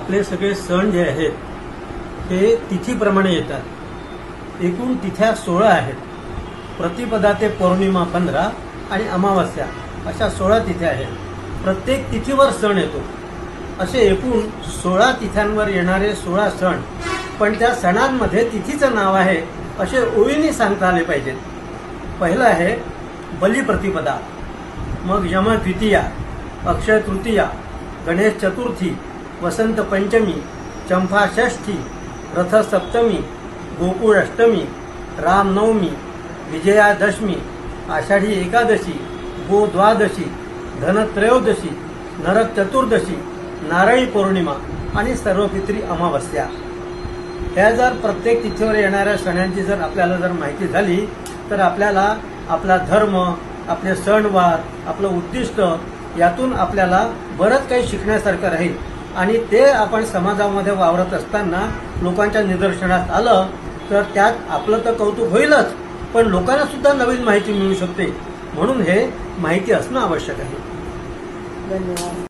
आपले सगळे सण जे आहेत हे तिथीप्रमाणे येतात. एकूण तिथ्या सोळा आहेत. प्रतिपदा ते पौर्णिमा पंधरा आणि अमावस्या अशा सोळा तिथ्या आहेत. प्रत्येक तिथीवर सण येतो. असे एकूण सोळा तिथ्यांवर येणारे सोळा सण पण त्या सणांमध्ये तिथीचं नाव आहे असे ओळीने सांगता आले पाहिजेत. पहिलं आहे बलिप्रतिपदा मग यमद्वितीया अक्षय तृतीया गणेश चतुर्थी वसंत पंचमी चंपा षष्ठी गोकुळाष्टमी रामनवमी विजयादशमी आषाढी एकादशी गो द्वादशी धनत्रयोदशी नरक चतुर्दशी नारळी पौर्णिमा आणि सर्वपित्री अमावस्या. ह्या जर प्रत्येक तिथीवर येणाऱ्या सणांची जर आपल्याला जर माहिती झाली तर आपल्याला आपला धर्म आपले सणवार आपलं उद्दिष्ट यातून आपल्याला बरंच काही शिकण्यासारखं राहील. आणि ते आपण समाजामध्ये वावरत असताना लोकांच्या निदर्शनात आलं तर त्यात आपलं तर कौतुक होईलच पण लोकांना सुद्धा नवीन माहिती मिळू शकते. म्हणून हे माहिती असणं आवश्यक आहे. धन्यवाद.